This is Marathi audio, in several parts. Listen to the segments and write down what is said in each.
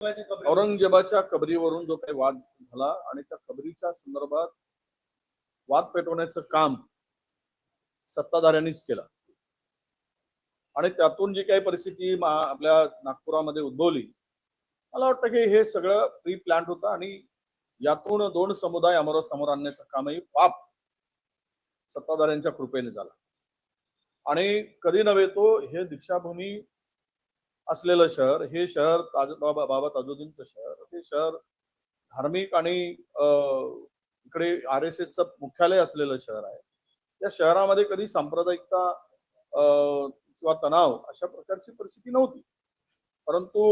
औरंगजेबाच्या कबरीवरून जो काही वाद झाला आणि त्या कबरीच्या संदर्भात वाद पेटवण्याचं काम सत्ताधाऱ्यांनीच केलं. आणि त्यातून जी काही परिस्थिती आपल्या नागपुरामध्ये उद्भवली मला वाटतं की हे सगळं प्री प्लॅन्ड होतं आणि यातून दोन समुदाय अमर समोर आणण्याचं कामही पाप सत्ताधाऱ्यांच्या कृपेने झाला. आणि कधी नव्हे तो हे दीक्षाभूमी असलेलं शहर हे शहर ताज बाबा बाबा ताजुद्दीनचं शहर. हे शहर धार्मिक आणि अं, इकडे आर एस एसचं मुख्यालय असलेलं शहर आहे. या शहरामध्ये कधी सांप्रदायिकता अं, किंवा तणाव अशा प्रकारची परिस्थिती नव्हती. परंतु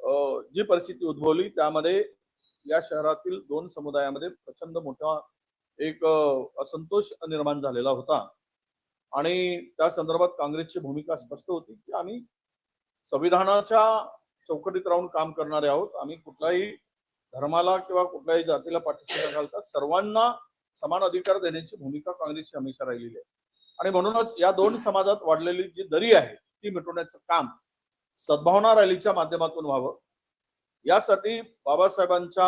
अं, जी परिस्थिती उद्भवली त्यामध्ये या शहरातील दोन समुदायामध्ये प्रचंड मोठा एक असंतोष निर्माण झालेला होता. आणि त्या संदर्भात काँग्रेसची भूमिका स्पष्ट होती की आम्ही संविधानाच्या चौकटीत राहून काम करणारे आहोत. आम्ही कुठल्याही धर्माला किंवा कुठल्याही जातीला पाठिंबा न घालता सर्वांना समान अधिकार देण्याची भूमिका काँग्रेसची हमेशा राहिलेली आहे. आणि म्हणूनच या दोन समाजात वाढलेली जी दरी आहे ती मिटवण्याचं काम सद्भावना रॅलीच्या माध्यमातून व्हावं. यासाठी बाबासाहेबांच्या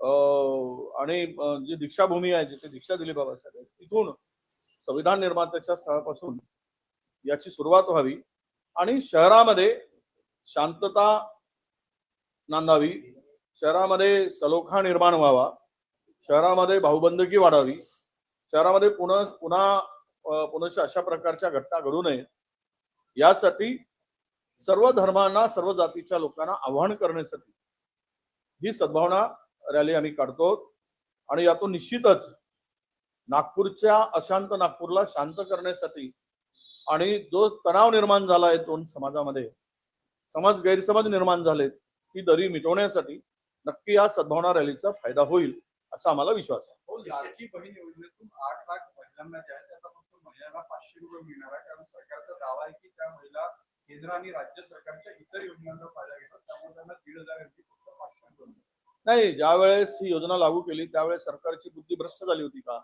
अं, आणि जी दीक्षाभूमी आहे जिथे दीक्षा दिली बाबासाहेब तिथून संविधान निर्मात्याच्या स्थळापासून याची सुरुवात व्हावी. आणि शहरामध्ये शांतता नांदावी. शहरामध्ये सलोखा निर्माण व्हावा. शहरामध्ये भाऊबंदकी वाढावी. शहरामध्ये पुन्हा पुन्हा पुनश अशा प्रकारच्या घटना घडू नये यासाठी सर्व धर्मांना सर्व जातीच्या लोकांना आव्हान करण्यासाठी ही सद्भावना रॅली आम्ही काढतो. आणि यातून निश्चितच नागपूरच्या अशांत नागपूरला शांत करण्यासाठी आणि जो तणाव निर्माण झाला आहे दोन समाजामध्ये समाज गैरसमज निर्माण झालेत ती दरी मिटवण्यासाठी नक्की या सद्भावना रॅलीचा फायदा होईल असा आम्हाला विश्वास आहे. हो बहीण योजनेतून आठ लाख महिलांना जे आहे त्याचा फक्त महिलांना पाचशे रुपये मिळणार आहे. कारण सरकारचा दावा आहे की त्या महिला केंद्र आणि राज्य सरकारच्या इतर योजनांचा फायदा घेतात. त्यामुळे त्यांना दीड हजार ऐवजी फक्त पाचशे रुपये मिळतात. नाही ज्यावेळेस ही योजना लागू केली त्यावेळेस सरकारची बुद्धी भ्रष्ट झाली होती का?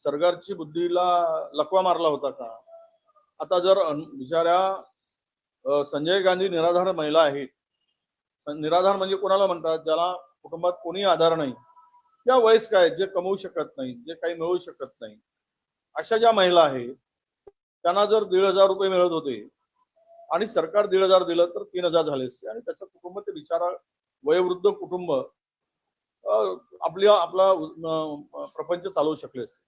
सरकारची बुद्धीला लकवा मारला होता का? आता जर बिचाऱ्या संजय गांधी निराधार महिला आहेत निराधार म्हणजे कोणाला म्हणतात? ज्याला कुटुंबात कोणी आधार नाही. त्या वयस्क आहेत जे कमवू शकत नाही जे काही मिळवू शकत नाही. अशा ज्या महिला आहेत त्यांना जर दीड हजार रुपये मिळत होते आणि सरकार दीड हजार दिलं तर तीन हजार झाले असते. आणि त्याचं कुटुंब ते बिचारा वयोवृद्ध कुटुंब अ, आपल्या आपला प्रपंच चालवू शकले असते.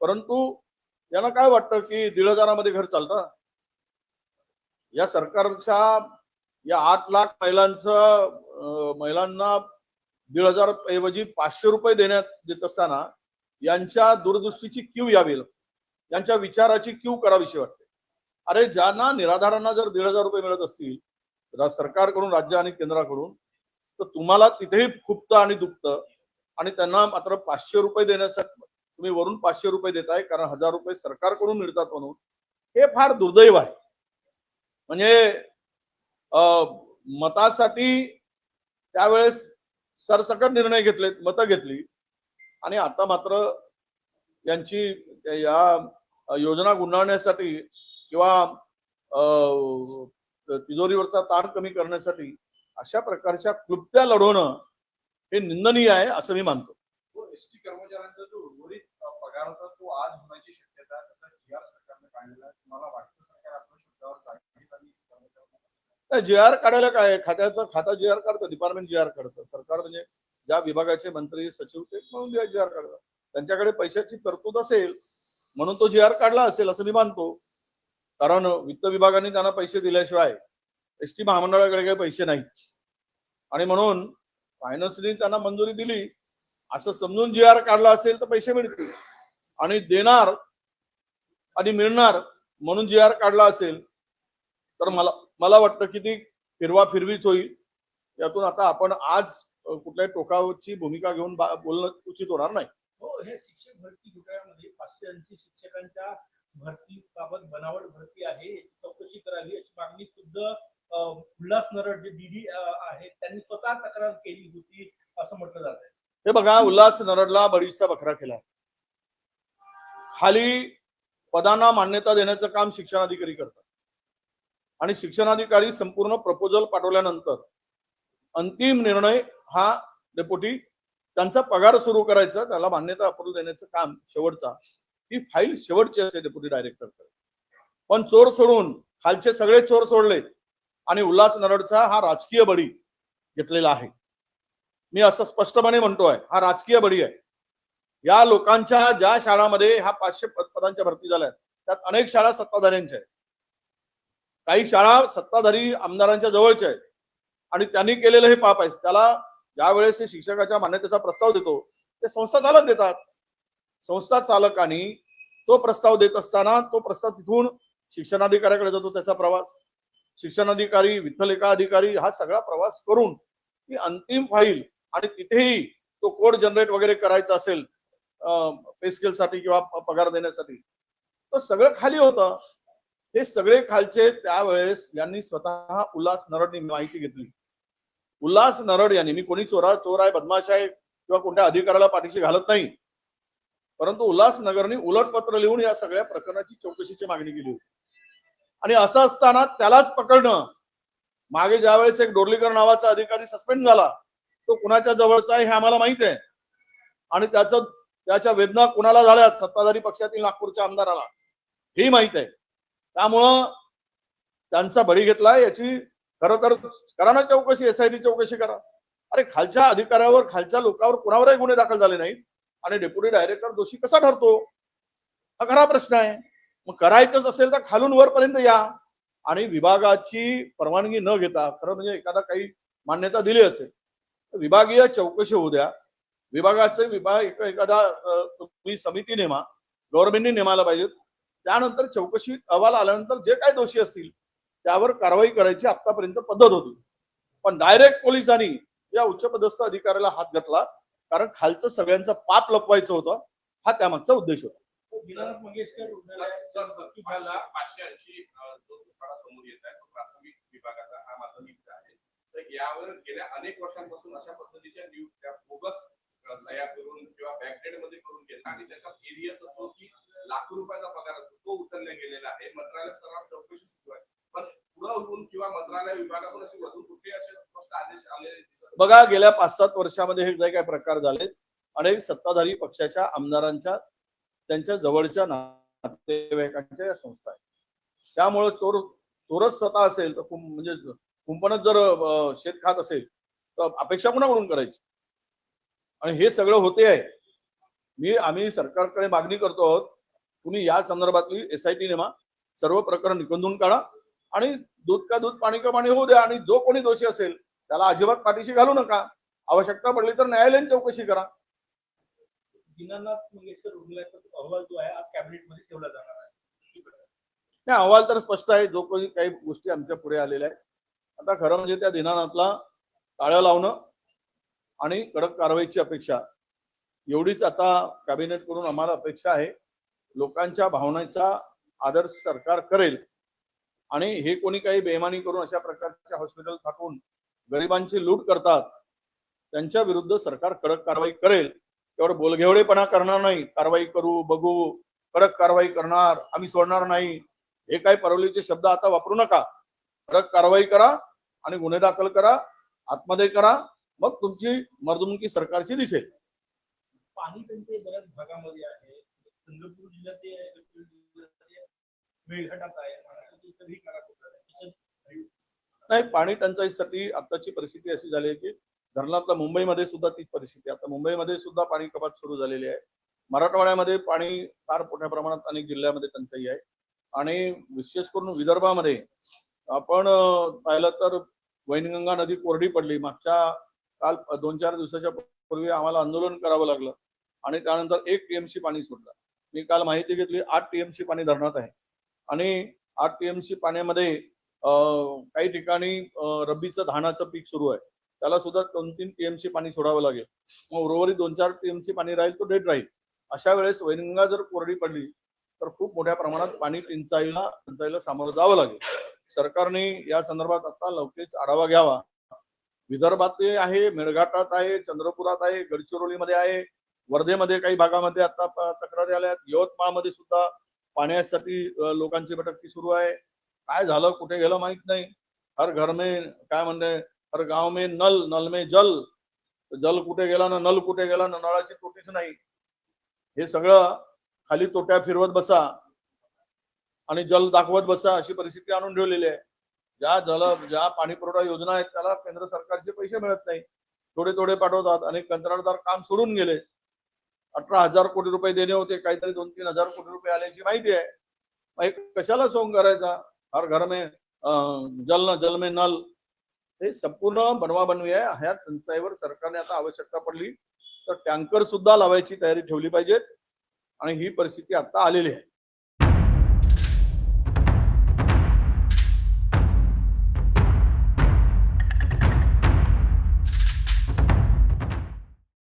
परंतु यांना काय वाटतं की दीड हजारामध्ये घर चालतं? या सरकारच्या या आठ लाख महिलांचं महिलांना दीड हजार ऐवजी पाचशे रुपये देण्यात देत असताना यांच्या दूरदृष्टीची क्यू यावी यांच्या विचाराची क्यू करावीशी वाटते. अरे ज्यांना निराधारांना जर दीड हजार रुपये मिळत असतील सरकारकडून राज्य आणि केंद्राकडून तर तुम्हाला तिथेही खुपतं आणि दुखतं आणि त्यांना मात्र पाचशे रुपये देण्यासाठी तुम्ही वरून पाचशे रुपये देताय कारण हजार रुपये सरकारकडून मिळतात म्हणून. हे फार दुर्दैव आहे. म्हणजे अं, मतासाठी त्यावेळेस सरसकट निर्णय घेतले मतं घेतली. आणि आता मात्र यांची या योजना गुंडाळण्यासाठी किंवा अं, तिजोरीवरचा ताण कमी करण्यासाठी अशा प्रकारच्या क्लुप्त्या लढवणं हे निंदनीय आहे असं मी मानतो. हो, तो एसटी कर्मचाऱ्यांचा जो उर्वरित अ, पगार होता तो आज होण्याची शक्यता तसं जी आर सरकारने काढलेला तुम्हाला वाटतं सरकार आपल्या शब्दावर आणि जी आर काढायला काय? खात्याचं खाता जी आर काढतं डिपार्टमेंट जी आर काढतं. सरकार म्हणजे ज्या विभागाचे मंत्री सचिव ते म्हणून जी आर काढतात त्यांच्याकडे पैशाची तरतूद असेल म्हणून तो जी आर काढला असेल असं मी मानतो. कारण वित्त विभागाने त्यांना पैसे दिल्याशिवाय एस टी महामंडळाकडे काही पैसे नाहीत. आणि म्हणून फायनान्सने त्यांना मंजुरी दिली असं समजून जी आर काढला असेल तर पैसे मिळतील. आणि देणार आणि मिळणार म्हणून जी आर काढला असेल तर मला मला वाटतं की ती फिरवा फिरवीच होईल. यातून आता आपण आज कुठल्याही टोकावरची भूमिका घेऊन बोलणं उचित होणार नाही. हो हे शिक्षक भरती घोटाळ्यामध्ये पाचशे ऐंशी शिक्षकांच्या भरती बाबत बनावट भरती आहे चौकशी करावी अशी मागणी अं, उल्हास नरड जे डीडी आहे त्यांनी स्वतः तक्रार केली होती असं म्हटलं जात आहे हे बघा उल्हास नरडला बडीचा बकरा केला. खाली पदांना मान्यता देण्याचं काम शिक्षणाधिकारी करतात. आणि शिक्षणाधिकारी संपूर्ण प्रपोजल पाठवल्यानंतर अंतिम निर्णय हा डेप्युटी त्यांचा पगार सुरू करायचा त्याला मान्यता अप्रूव्ह देण्याचं काम शेवटचा ही फाईल शेवटची असते डेप्युटी डायरेक्टरकडे पण चोर सोडून खालचे सगळे चोर सोडले आणि उल्हास नरडचा हा राजकीय बळी घेतलेला आहे. मी असं स्पष्टपणे म्हणतोय हा राजकीय बळी आहे. या लोकांच्या ज्या शाळामध्ये ह्या पाचशे पदांच्या भरती झाल्या त्यात अनेक शाळा सत्ताधाऱ्यांच्या आहेत. काही शाळा सत्ताधारी आमदारांच्या जवळच्या आहेत. आणि त्यांनी केलेलं हे पाप आहे. त्याला ज्या वेळेस हे शिक्षकाच्या मान्यतेचा प्रस्ताव देतो ते संस्था चालक देतात. संस्था चालकांनी तो प्रस्ताव देत असताना तो प्रस्ताव तिथून शिक्षणाधिकाऱ्याकडे जातो त्याचा प्रवास. शिक्षणाधिकारी विठ्ठलेखा अधिकारी हा सगळा प्रवास करून ती अंतिम फाईल आणि तिथेही तो कोड जनरेट वगैरे करायचा असेल पे साठी किंवा पगार देण्यासाठी. तर सगळं खाली होतं. हे सगळे खालचे त्यावेळेस यांनी स्वतः उल्हास नरडनी माहिती घेतली. उल्हास नरड यांनी मी कोणी चोरा चोर आहे बदमाश आहे किंवा कोणत्या अधिकाऱ्याला पाठीशी घालत नाही. परंतु उल्हास नगरनी उलट पत्र लिहून या सगळ्या प्रकरणाची चौकशीची मागणी केली होती. आणि असं असताना त्यालाच पकडणं. मागे ज्यावेळेस एक डोरलीकर नावाचा अधिकारी सस्पेंड झाला तो कुणाच्या जवळचा आहे हे आम्हाला माहीत आहे. आणि त्याचं त्याच्या वेदना कुणाला झाल्या सत्ताधारी पक्षातील नागपूरच्या आमदाराला. हेही माहीत आहे. त्यामुळं त्यांचा बळी घेतला याची खरं तर करा ना चौकशी एसआयटी चौकशी करा. अरे खालच्या अधिकाऱ्यावर खालच्या लोकांवर कुणावरही गुन्हे दाखल झाले नाहीत. आणि डेप्युटी डायरेक्टर दोषी कसा ठरतो? हा खरा प्रश्न आहे. मग करायचंच असेल तर खालून वरपर्यंत या. आणि विभागाची परवानगी न घेता खरं म्हणजे एखादा काही मान्यता दिली असेल तर विभागीय चौकशी होऊ द्या. विभागाचे विभाग एखादा तुम्ही समिती नेमा गव्हर्नमेंटने नेमायला पाहिजेत. त्यानंतर चौकशी अहवाल आल्यानंतर जे काही दोषी असतील त्यावर कारवाई करायची आतापर्यंत पद्धत होती. पण डायरेक्ट पोलिसांनी या उच्चपदस्थ अधिकाऱ्याला हात घातला कारण खालचं सगळ्यांचं पाप लपवायचं होतं हा त्यामागचा उद्देश होता. मंगेशकर रुग्णालयाचा झाला पाचशे ऐंशी जो समोर येत आहे तो प्राथमिक विभागाचा हा माध्यमिकचा आहे. तर यावर गेल्या अनेक वर्षांपासून अशा पद्धतीच्या नियुक्त्या बोगस सह्या करून किंवा बॅकडेडमध्ये करून घेतला आणि त्याचा एरियाच असो की लाखो रुपयाचा पगार असतो. तो उचलला गेलेला आहे. मंत्रालय स्तरावर चौकशी सुरू आहे. पण पुढे होऊन किंवा मंत्रालय विभागातून असे वधू कुठे असे स्पष्ट आदेश आलेले दिसत बघा गेल्या पाच सात वर्षामध्ये हे जे काही प्रकार झाले अनेक सत्ताधारी पक्षाच्या आमदारांच्या त्यांच्या जवळच्या नातेवाईकांच्या या संस्था आहेत. त्यामुळे चोर चोरच स्वतः असेल तर कुं- म्हणजे कुंपणच जर शेत खात असेल तर अपेक्षा कुणाकडून करायची? आणि हे सगळं होते आहे. मी आम्ही सरकारकडे मागणी करतो आहोत तुम्ही या संदर्भातली एस आय टी नेमा सर्व प्रकरण निकंदून काढा आणि दूध का दूध पाणी का पाणी होऊ द्या आणि जो कोणी दोषी असेल त्याला अजिबात पाठीशी घालू नका. आवश्यकता पडली तर न्यायालयीन चौकशी करा. दीनानाथ मंगेशकर रुग्णालयाचा तो अहवाल जो आहे आज कॅबिनेटमध्ये ठेवला जाणार आहे. नाही अहवाल तर स्पष्ट आहे जो कोणी काही गोष्टी आमच्या पुढे आलेल्या आहेत. आता खरं म्हणजे त्या दिनानाथला टाळ्या लावणं आणि कडक कारवाईची अपेक्षा. एवढीच आता कॅबिनेटकडून आम्हाला अपेक्षा आहे. लोकांच्या भावनेचा आदर सरकार करेल. आणि हे कोणी काही बेमानी करून अशा प्रकारच्या हॉस्पिटल थाटून गरिबांची लूट करतात त्यांच्या विरुद्ध सरकार कडक कारवाई करेल. त्यावर बोलघेवडेपणा करणार नाही. कारवाई करू बघू कडक कारवाई करणार आम्ही सोडणार नाही. हे काही परवलीचे शब्द आता वापरू नका. कडक कारवाई करा आणि गुन्हे दाखल करा आतमध्ये करा मग तुमची मर्दुमकी सरकारची दिसेल. पाणी टंचाई बऱ्याच भागामध्ये आहे. चंद्रपूर जिल्ह्यात नाही पाणी टंचाईसाठी आताची परिस्थिती अशी झाली आहे की धरणातल्या मुंबईमध्ये सुद्धा तीच परिस्थिती. आता मुंबईमध्ये सुद्धा पाणी कपात सुरू झालेली आहे. मराठवाड्यामध्ये पाणी फार मोठ्या प्रमाणात अनेक जिल्ह्यामध्ये टंचाई आहे. आणि विशेष करून विदर्भामध्ये आपण पाहिलं तर वैनगंगा नदी कोरडी पडली. मागच्या काल दोन चार दिवसाच्या पूर्वी आम्हाला आंदोलन करावं लागलं आणि त्यानंतर एक टीएमसी पाणी सोडलं. मी काल माहिती घेतली आठ टीएमसी पाणी धरणात आहे. आणि आठ टीएमसी पाण्यामध्ये काही ठिकाणी रब्बीचं धानाचं पीक सुरू आहे. त्याला सुद्धा दोन तीन टीएमसी पाणी सोडावं लागेल. मग उर्वरित दोन चार टीएमसी पाणी राहील तो डेड राहील. अशा वेळेस वैनगंगा जर कोरडी पडली तर खूप मोठ्या प्रमाणात पाणी टंचाईला टंचाईला सामोरं जावं लागेल. सरकारने या संदर्भात आता लवकरच आढावा घ्यावा. विदर्भात आहे मेळघाटात आहे चंद्रपुरात आहे गडचिरोलीमध्ये आहे वर्धेमध्ये काही भागामध्ये आता तक्रारी आल्या यवतमाळमध्ये सुद्धा पाण्यासाठी लोकांची भटकती सुरू आहे. काय झालं कुठे गेलं माहीत नाही. हर घर में काय म्हणते हर गाव में नल नल में जल. जल कुठे गेला ना नल कुठे गेला ना नळाची तोटीच नाही. हे सगळं खाली तोट्या फिरवत बसा आणि जल दाखवत बसा अशी परिस्थिती आणून ठेवलेली आहे. ज्या जल ज्या पाणी पुरवठा योजना आहेत त्याला केंद्र सरकारचे पैसे मिळत नाही थोडे थोडे पाठवतात आणि कंत्राटदार काम सोडून गेले. अठरा हजार कोटी रुपये देणे होते काहीतरी दोन तीन हजार कोटी रुपये आल्याची माहिती आहे. कशाला सोंग करायचा? हर घर में जल न जल में नल. हे संपूर्ण बनवा बनवी आहे. ह्या टंचाईवर सरकारने आता आवश्यकता पडली. तर टँकर सुद्धा लावायची तयारी ठेवली पाहिजे आणि ही परिस्थिती आता आलेली आहे.